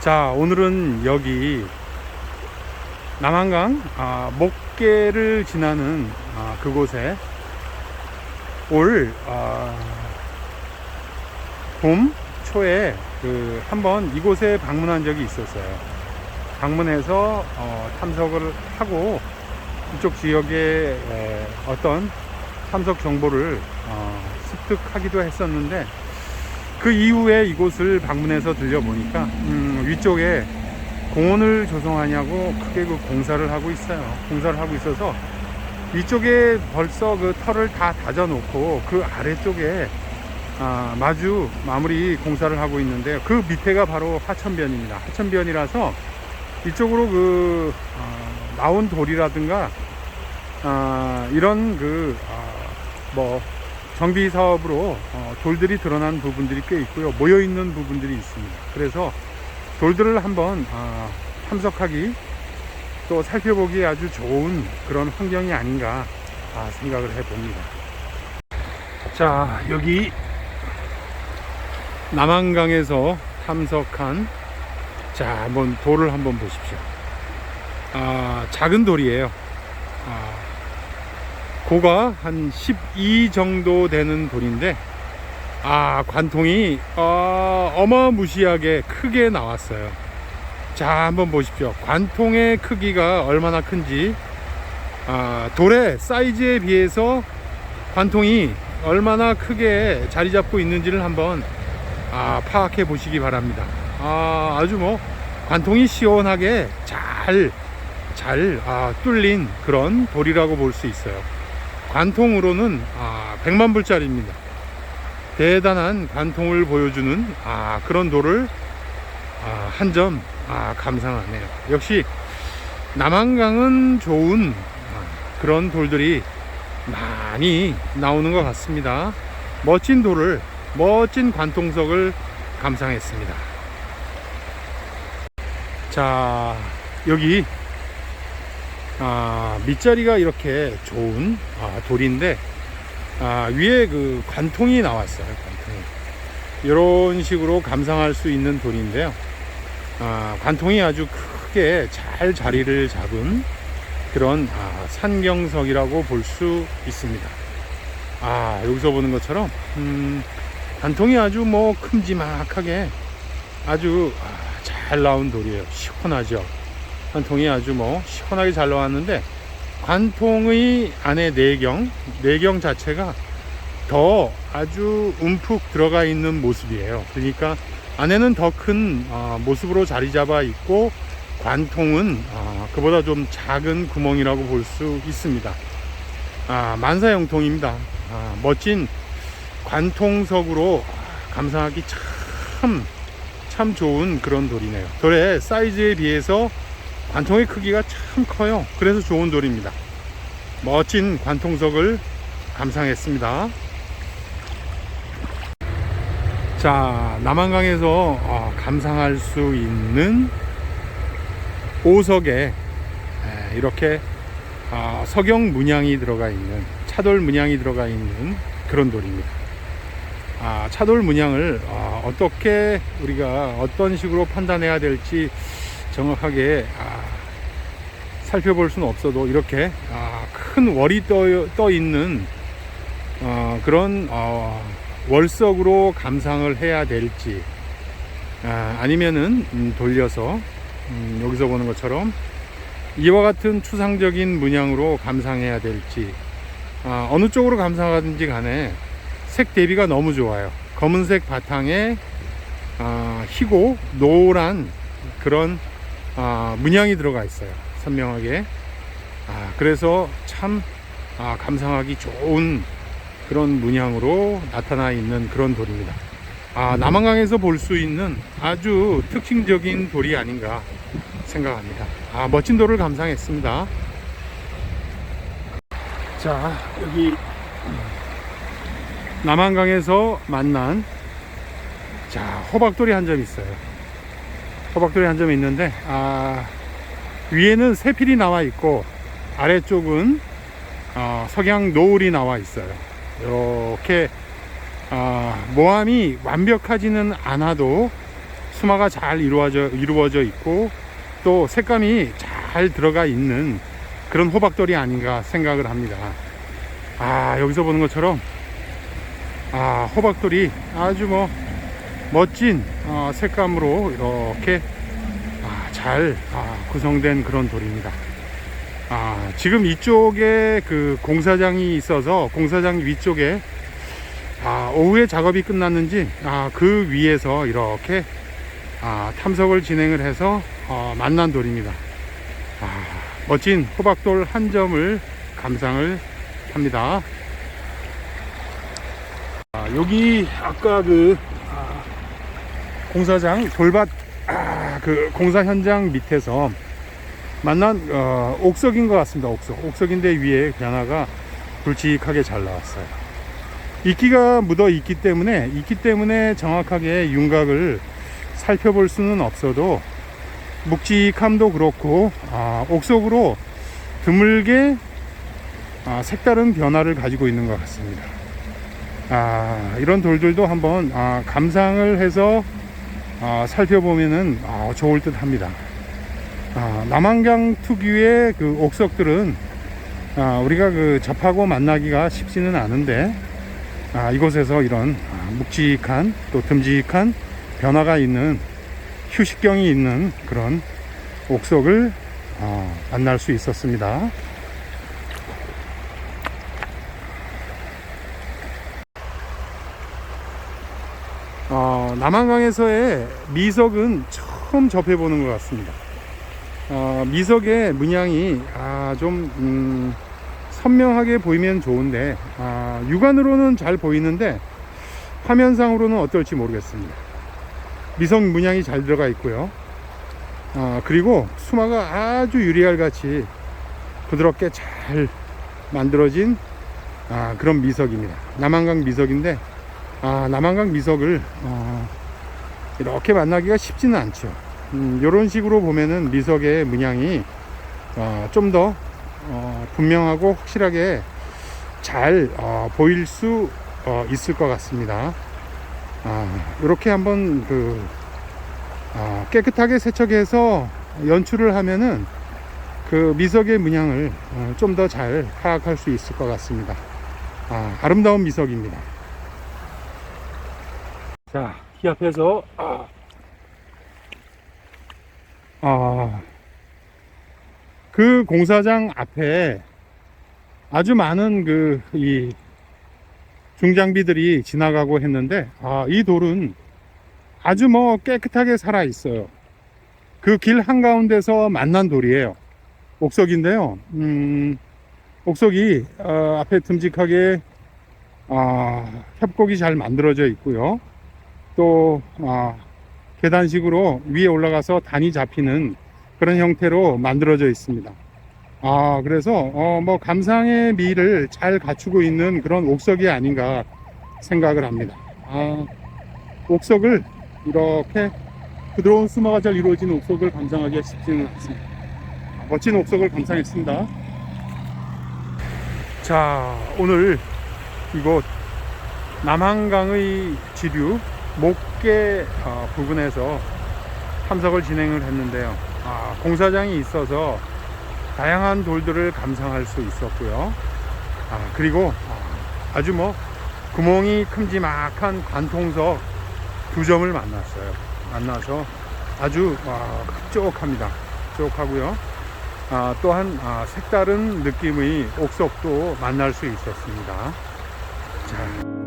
자, 오늘은 여기 남한강 아, 목계를 지나는 아, 그곳에 올 아, 봄 초에 그 한번 이곳에 방문한 적이 있었어요. 방문해서 어, 탐석을 하고 이쪽 지역에 에, 어떤 탐석 정보를 어, 습득하기도 했었는데 그 이후에 이곳을 방문해서 들려보니까 음, 위쪽에 공원을 조성하냐고 크게 그 공사를 하고 있어요. 공사를 하고 있어서 위쪽에 벌써 그 털을 다 다져놓고 그 아래쪽에 아, 마주 마무리 공사를 하고 있는데요. 그 밑에가 바로 하천변입니다. 하천변이라서 이쪽으로 그 어, 나온 돌이라든가 아, 이런 그뭐 정비 사업으로 어, 돌들이 드러난 부분들이 꽤 있고요. 모여 있는 부분들이 있습니다. 그래서 돌들을 한번 아, 탐색하기 또 살펴보기 아주 좋은 그런 환경이 아닌가 아, 생각을 해봅니다. 자 여기 남한강에서 탐석한 자 한번 돌을 한번 보십시오. 아, 작은 돌이에요. 아, 고가 한 12 정도 되는 돌인데 아 관통이 어, 어마무시하게 크게 나왔어요. 자 한번 보십시오. 관통의 크기가 얼마나 큰지. 아, 돌의 사이즈에 비해서 관통이 얼마나 크게 자리 잡고 있는지를 한번 아, 파악해 보시기 바랍니다. 아, 아주 뭐 관통이 시원하게 잘 잘 아, 뚫린 그런 돌이라고 볼 수 있어요. 관통으로는 아, 100만 불짜리입니다. 대단한 관통을 보여주는 아, 그런 돌을 아, 한 점 아, 감상하네요. 역시 남한강은 좋은 아, 그런 돌들이 많이 나오는 것 같습니다. 멋진 돌을 멋진 관통석을 감상했습니다. 자 여기 아, 밑자리가 이렇게 좋은 아, 돌인데 아, 위에 그 관통이 나왔어요. 관통이 이런 식으로 감상할 수 있는 돌인데요. 아, 관통이 아주 크게 잘 자리를 잡은 그런 아, 산경석이라고 볼 수 있습니다. 아 여기서 보는 것처럼 음, 관통이 아주 뭐 큼지막하게 아주 아, 잘 나온 돌이에요. 시원하죠. 관통이 아주 뭐 시원하게 잘 나왔는데 관통의 안에 내경 내경 자체가 더 아주 움푹 들어가 있는 모습이에요. 그러니까 안에는 더 큰 모습으로 자리 잡아 있고 관통은 어, 그보다 좀 작은 구멍이라고 볼 수 있습니다. 아, 만사형통입니다. 아, 멋진 관통석으로 감상하기 참 참 좋은 그런 돌이네요. 돌의 사이즈에 비해서 관통의 크기가 참 커요. 그래서 좋은 돌입니다. 멋진 관통석을 감상했습니다. 자, 남한강에서 어, 감상할 수 있는 오석에 에, 이렇게 아, 석영 문양이 들어가 있는 차돌 문양이 들어가 있는 그런 돌입니다. 아, 차돌 문양을 어, 어떻게 우리가 어떤 식으로 판단해야 될지 정확하게 아, 살펴볼 수는 없어도 이렇게 아, 큰 월이 떠, 떠 있는 어, 그런 어, 월석으로 감상을 해야 될지 아, 니면은 음, 돌려서 음, 여기서 보는 것처럼 이와 같은 추상적인 문양으로 감상해야 될지 아, 어느 쪽으로 감상하든지 간에 색 대비가 너무 좋아요. 검은색 바탕에 아, 희고 노란 그런 아, 문양이 들어가 있어요. 선명하게. 아, 그래서 참 아, 감상하기 좋은 그런 문양으로 나타나 있는 그런 돌입니다. 아, 남한강에서 볼 수 있는 아주 특징적인 돌이 아닌가 생각합니다. 아, 멋진 돌을 감상했습니다. 자, 여기 남한강에서 만난 자, 호박돌이 한 점 있어요. 호박돌이 한 점 있는데 아, 위에는 세필이 나와 있고 아래쪽은 어, 석양 노을이 나와 있어요. 이렇게 어, 모함이 완벽하지는 않아도 수마가 잘 이루어져 이루어져 있고 또 색감이 잘 들어가 있는 그런 호박돌이 아닌가 생각을 합니다. 아 여기서 보는 것처럼 아 호박돌이 아주 뭐 멋진 어, 색감으로 이렇게 아, 잘 아, 구성된 그런 돌입니다. 아, 지금 이쪽에 그 공사장이 있어서 공사장 위쪽에 아, 오후에 작업이 끝났는지 아, 그 위에서 이렇게 아, 탐석을 진행을 해서 어, 만난 돌입니다. 아, 멋진 호박돌 한 점을 감상을 합니다. 아, 여기 아까 그 아, 공사장 돌밭 아, 그 공사 현장 밑에서 만난 어, 옥석인 것 같습니다. 옥석. 옥석인데 위에 변화가 굵직하게 잘 나왔어요. 이끼가 묻어 있기 때문에 있기 때문에 정확하게 윤곽을 살펴볼 수는 없어도 묵직함도 그렇고 아, 옥석으로 드물게 아, 색다른 변화를 가지고 있는 것 같습니다. 아, 이런 돌들도 한번 아, 감상을 해서 아, 살펴보면은 아, 좋을 듯 합니다. 아, 남한강 특유의 그 옥석들은 아, 우리가 그 접하고 만나기가 쉽지는 않은데 아, 이곳에서 이런 아, 묵직한 또 듬직한 변화가 있는 휴식경이 있는 그런 옥석을 어, 만날 수 있었습니다. 남한강에서의 미석은 처음 접해보는 것 같습니다. 어, 미석의 문양이 아, 좀 음, 선명하게 보이면 좋은데 아, 육안으로는 잘 보이는데 화면상으로는 어떨지 모르겠습니다. 미석 문양이 잘 들어가 있고요. 아, 그리고 수마가 아주 유리알 같이 부드럽게 잘 만들어진 아, 그런 미석입니다. 남한강 미석인데 아, 남한강 미석을 어, 이렇게 만나기가 쉽지는 않죠. 음, 이런 식으로 보면은 미석의 문양이 어, 좀더 어, 분명하고 확실하게 잘 어, 보일 수 어, 있을 것 같습니다. 아, 이렇게 한번 그 아, 깨끗하게 세척해서 연출을 하면은 그 미석의 문양을 어, 좀더 잘 파악할 수 있을 것 같습니다. 아, 아름다운 미석입니다. 자, 이 앞에서 아, 아, 그 공사장 앞에 아주 많은 그 이 중장비들이 지나가고 했는데 아, 이 돌은 아주 뭐 깨끗하게 살아 있어요. 그 길 한가운데서 만난 돌이에요. 옥석인데요. 음, 옥석이 어, 앞에 듬직하게 아, 협곡이 잘 만들어져 있고요. 또 아, 계단식으로 위에 올라가서 단이 잡히는 그런 형태로 만들어져 있습니다. 아, 그래서, 어, 뭐, 감상의 미를 잘 갖추고 있는 그런 옥석이 아닌가 생각을 합니다. 아, 옥석을 이렇게 부드러운 수마가 잘 이루어진 옥석을 감상하기가 쉽지는 않습니다. 멋진 옥석을 감상했습니다. 자, 오늘 이곳 남한강의 지류 목계 어, 부근에서 탐석을 진행을 했는데요. 아, 공사장이 있어서 다양한 돌들을 감상할 수 있었고요. 아, 그리고 아, 아주 뭐 구멍이 큼지막한 관통석 두 점을 만났어요. 만나서 아주 아, 흡족합니다. 흡족하고요. 아, 또한 아, 색다른 느낌의 옥석도 만날 수 있었습니다. 자.